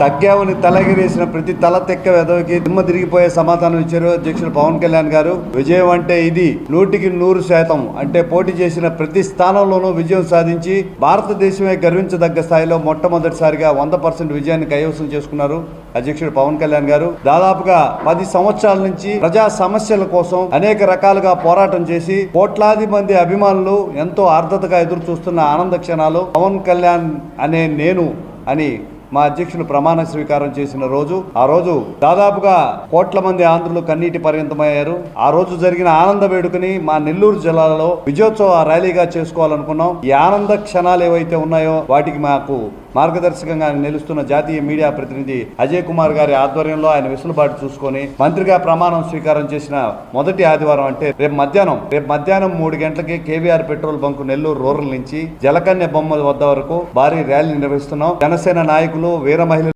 తగ్గావని తలగిరేసిన ప్రతి తల తెక్క వెదవికి దిమ్మ తిరిగిపోయే సమాధానం ఇచ్చారు అధ్యక్షులు పవన్ కళ్యాణ్ గారు. విజయం అంటే ఇది నూటికి నూరు శాతం అంటే పోటీ చేసిన ప్రతి స్థానంలోనూ విజయం సాధించి భారతదేశమే గర్వించదగ్గ స్థాయిలో మొట్టమొదటిసారిగా వంద పర్సెంట్ విజయాన్ని కైవసం చేసుకున్నారు అధ్యక్షుడు పవన్ కళ్యాణ్ గారు. దాదాపుగా పది సంవత్సరాల నుంచి ప్రజా సమస్యల కోసం అనేక రకాలుగా పోరాటం చేసి కోట్లాది మంది అభిమానులు ఎంతో ఆర్ద్రతగా ఎదురు చూస్తున్న ఆనంద క్షణాలు పవన్ కళ్యాణ్ అనే నేను అని మా అధ్యక్షులు ప్రమాణ స్వీకారం చేసిన రోజు ఆ రోజు దాదాపుగా కోట్ల మంది ఆంధ్రులు కన్నీటి పర్యంతమయ్యారు. ఆ రోజు జరిగిన ఆనంద వేడుకని మా నెల్లూరు జిల్లాలో విజయోత్సవ ర్యాలీగా చేసుకోవాలనుకున్నాం. ఈ ఆనంద క్షణాలు ఏవైతే ఉన్నాయో వాటికి మాకు మార్గదర్శకంగా నిలుస్తున్న జాతీయ మీడియా ప్రతినిధి అజయ్ కుమార్ గారి ఆధ్వర్యంలో ఆయన వెసులుబాటు చూసుకొని మంత్రిగా ప్రమాణం స్వీకారం చేసిన మొదటి ఆదివారం అంటే రేపు మధ్యాహ్నం రేపు మధ్యాహ్నం మూడు గంటలకి KVR petrol bunk Nellore rural నుంచి జలకన్య బొమ్మల వద్ద వరకు భారీ ర్యాలీ నిర్వహిస్తున్నాం. జనసేన నాయకులు వీర మహిళలు